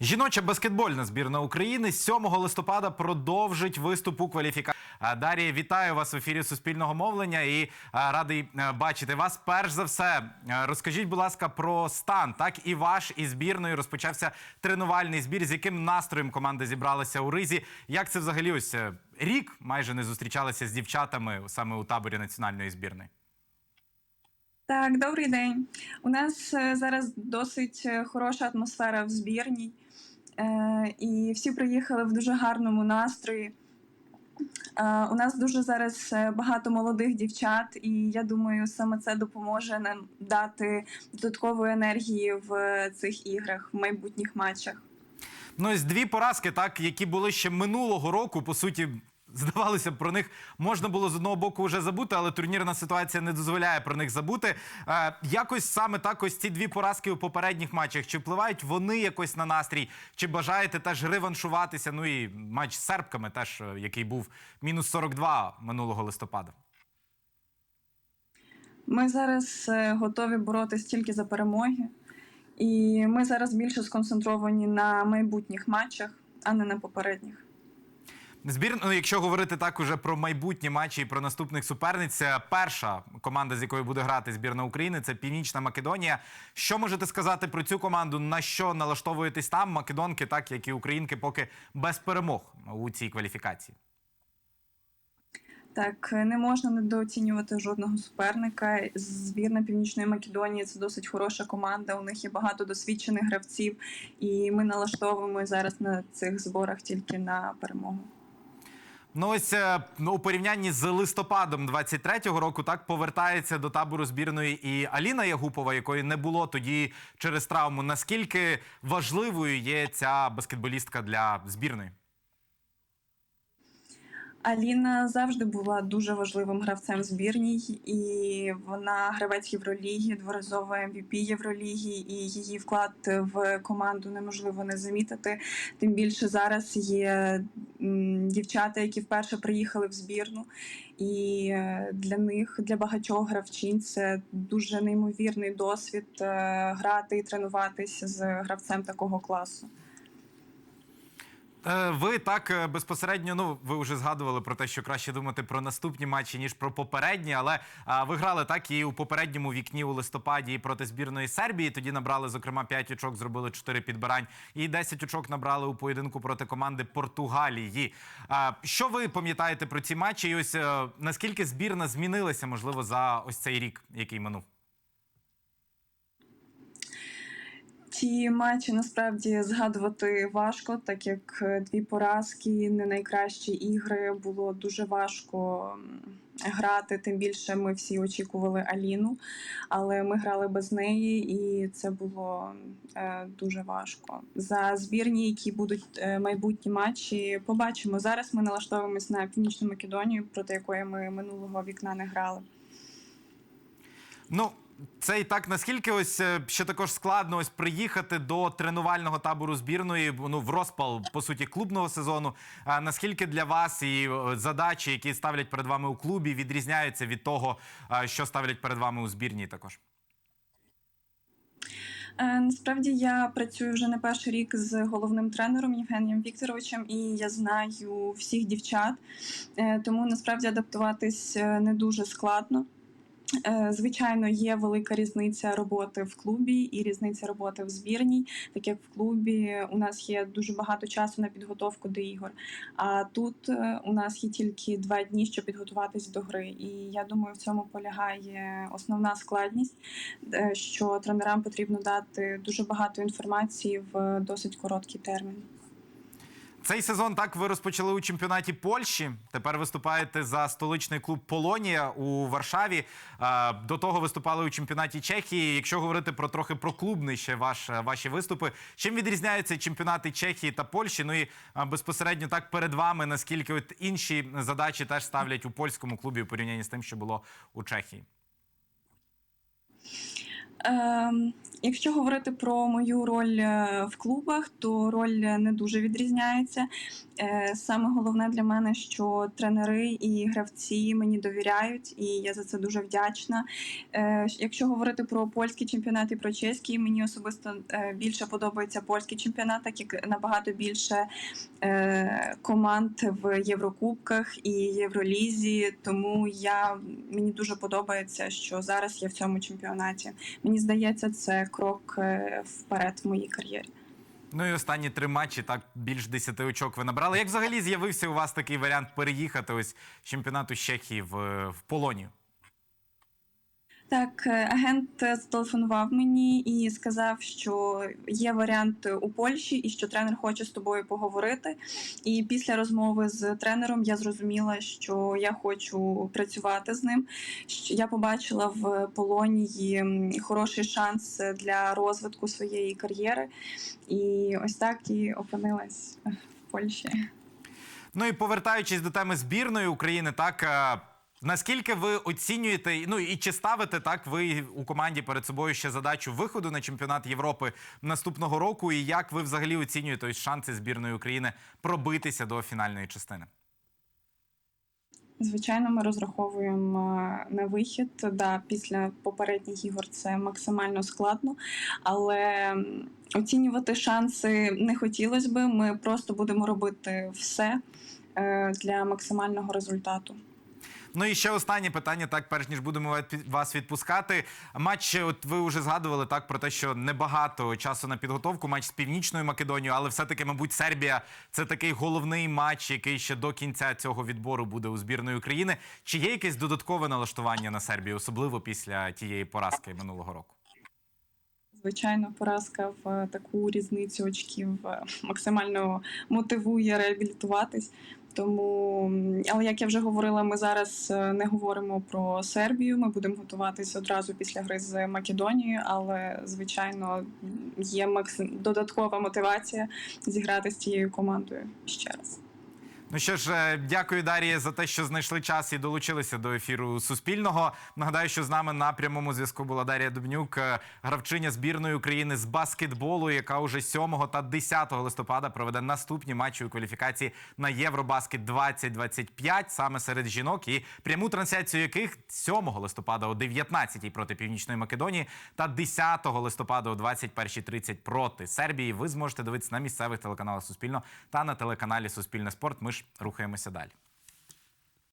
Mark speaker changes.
Speaker 1: Жіноча баскетбольна збірна України з 7 листопада продовжить виступ у кваліфікації. А, Дар'я, вітаю вас в ефірі Суспільного мовлення і радий бачити вас. Перш за все, розкажіть, будь ласка, про стан. Так і ваш, і збірною розпочався тренувальний збір. З яким настроєм команда зібралася у ризі? Як це взагалі ось е, рік майже не зустрічалися з дівчатами саме у таборі національної збірної?
Speaker 2: Так, добрий день. У нас е, зараз досить е, хороша атмосфера в збірній, е, і всі приїхали в дуже гарному настрої. У нас дуже зараз багато молодих дівчат, і я думаю, саме це допоможе нам дати додаткової енергії в цих іграх, в майбутніх матчах.
Speaker 1: Ну, ось дві поразки, так, які були ще минулого року, по суті. Здавалося б, про них можна було з одного боку вже забути, але турнірна ситуація не дозволяє про них забути. Е, якось саме так ось ці дві поразки у попередніх матчах. Чи впливають вони якось на настрій? Чи бажаєте теж реваншуватися? Ну і матч з сербками, теж е, який був мінус 42 минулого листопада.
Speaker 2: Ми зараз е, готові боротися тільки за перемоги, і ми зараз більше сконцентровані на майбутніх матчах, а не на попередніх.
Speaker 1: Збір, ну, якщо говорити так уже про майбутні матчі і про наступних суперниць, перша команда, з якою буде грати збірна України, це Північна Македонія. Що можете сказати про цю команду? На що налаштовуєтесь там? Македонки, так як і українки, поки без перемог у цій кваліфікації.
Speaker 2: Так, не можна недооцінювати жодного суперника. Збірна Північної Македонії це досить хороша команда. У них є багато досвідчених гравців, і ми налаштовуємо зараз на цих зборах тільки на перемогу.
Speaker 1: Ну ось е, ну, у порівнянні з листопадом 23-го року так повертається до табору збірної і Аліна Ягупова, якої не було тоді через травму. Наскільки важливою є ця баскетболістка для збірної?
Speaker 2: Аліна завжди була дуже важливим гравцем в збірній, і вона гравець Євроліги, дворазова MVP Євроліги, і її вклад в команду неможливо не замітити. Тим більше зараз є дівчата, які вперше приїхали в збірну, і е, для них, для багатьох гравчин, це дуже неймовірний досвід е, грати і тренуватися з гравцем такого класу.
Speaker 1: Е, Ви так е, безпосередньо, ну ви вже згадували про те, що краще думати про наступні матчі ніж про попередні, але ви грали так і у попередньому вікні у листопаді і проти збірної Сербії. Тоді набрали зокрема 5 очок, зробили 4 підбирань, і 10 очок набрали у поєдинку проти команди Португалії. Що ви пам'ятаєте про ці матчі? І ось е, наскільки збірна змінилася, можливо, за ось цей рік, який минув?
Speaker 2: Ті матчі насправді згадувати важко, так як е, дві поразки, не найкращі ігри було дуже важко грати. Тим більше ми всі очікували Аліну, але ми грали без неї, і це було е, дуже важко. За збірні, які будуть е, майбутні матчі, побачимо. Зараз ми налаштовуємось на північну Македонію, проти якої ми минулого вікна не грали.
Speaker 1: Ну. Це і так наскільки ось е, ще також складно ось приїхати до тренувального табору збірної ну в розпал по суті клубного сезону. А наскільки для вас і е, задачі, які ставлять перед вами у клубі, відрізняються від того, що ставлять перед вами у збірній також?
Speaker 2: Е, Насправді я працюю вже не перший рік з головним тренером Євгенієм Вікторовичем, і я знаю всіх дівчат, тому насправді адаптуватись не дуже складно. Е, Звичайно, є велика різниця роботи в клубі і різниця роботи в збірній, так як в клубі у нас є дуже багато часу на підготовку до ігор. А тут е, у нас є тільки два дні, щоб підготуватись до гри. І я думаю, в цьому полягає основна складність, е, що тренерам потрібно дати дуже багато інформації в досить короткий термін.
Speaker 1: Цей сезон так ви розпочали у чемпіонаті Польщі. Тепер виступаєте за столичний клуб Полонія у Варшаві. До того виступали у чемпіонаті Чехії. Якщо говорити про трохи про клубний ще ваш ваші виступи, чим відрізняються чемпіонати Чехії та Польщі? Ну і безпосередньо так перед вами, наскільки от інші задачі теж ставлять у польському клубі у порівнянні з тим, що було у Чехії?
Speaker 2: Ем, Якщо говорити про мою роль е, в клубах, то роль не дуже відрізняється. Е, Саме головне для мене, що тренери і гравці мені довіряють, і я за це дуже вдячна. Е, Якщо говорити про польський чемпіонат і про чеський, мені особисто більше подобається польський чемпіонат, так як набагато більше команд в Єврокубках і Євролізі. Тому я мені дуже подобається, що зараз я в цьому чемпіонаті. Мені здається, це крок е, вперед в моїй кар'єрі.
Speaker 1: Ну і останні три матчі, так більш 10 очок ви набрали. Як взагалі з'явився у вас такий варіант переїхати ось з чемпіонату Чехії в, в Полонію?
Speaker 2: Так, е, агент е, зателефонував мені і сказав, що є варіант у Польщі і що тренер хоче з тобою поговорити. І після розмови з тренером я зрозуміла, що я хочу працювати з ним. Я побачила в Полонії хороший шанс для розвитку своєї кар'єри, і ось так і опинилась в Польщі.
Speaker 1: Ну і повертаючись до теми збірної України, так е, наскільки ви оцінюєте, ну і чи ставите так ви у команді перед собою ще задачу виходу на чемпіонат Європи наступного року? І як ви взагалі оцінюєте ось шанси збірної України пробитися до фінальної частини?
Speaker 2: Звичайно, ми розраховуємо е, на вихід. Да, після попередніх ігор це максимально складно, але оцінювати шанси не хотілося би. Ми просто будемо робити все е, для максимального результату.
Speaker 1: Ну і ще останнє питання, так, перш ніж будемо вас відпускати. Матч, от ви вже згадували так про те, що небагато часу на підготовку. Матч з північною Македонією, але все-таки, мабуть, Сербія це такий головний матч, який ще до кінця цього відбору буде у збірної України. Чи є якесь додаткове налаштування на Сербію, особливо після тієї поразки минулого року?
Speaker 2: Звичайно, поразка в таку різницю очків е, максимально мотивує реабілітуватись. Тому, але як я вже говорила, ми зараз е, не говоримо про Сербію. Ми будемо готуватися одразу після гри з Македонією, але звичайно є максим... додаткова мотивація зіграти з цією командою ще раз.
Speaker 1: Ну що ж, е, дякую Дар'є за те, що знайшли час і долучилися до ефіру Суспільного. Нагадаю, що з нами на прямому зв'язку була Дар'я Дубнюк, е, гравчиня збірної України з баскетболу, яка уже 7 та 10 листопада проведе наступні матчі у кваліфікації на Євробаскет 2025 саме серед жінок. І пряму трансляцію яких 7 листопада о 19 проти Північної Македонії та 10 листопада о 21.30 проти Сербії. Ви зможете дивитися на місцевих телеканалах Суспільно та на телеканалі Суспільне спорт. Ми ж рухаємося далі.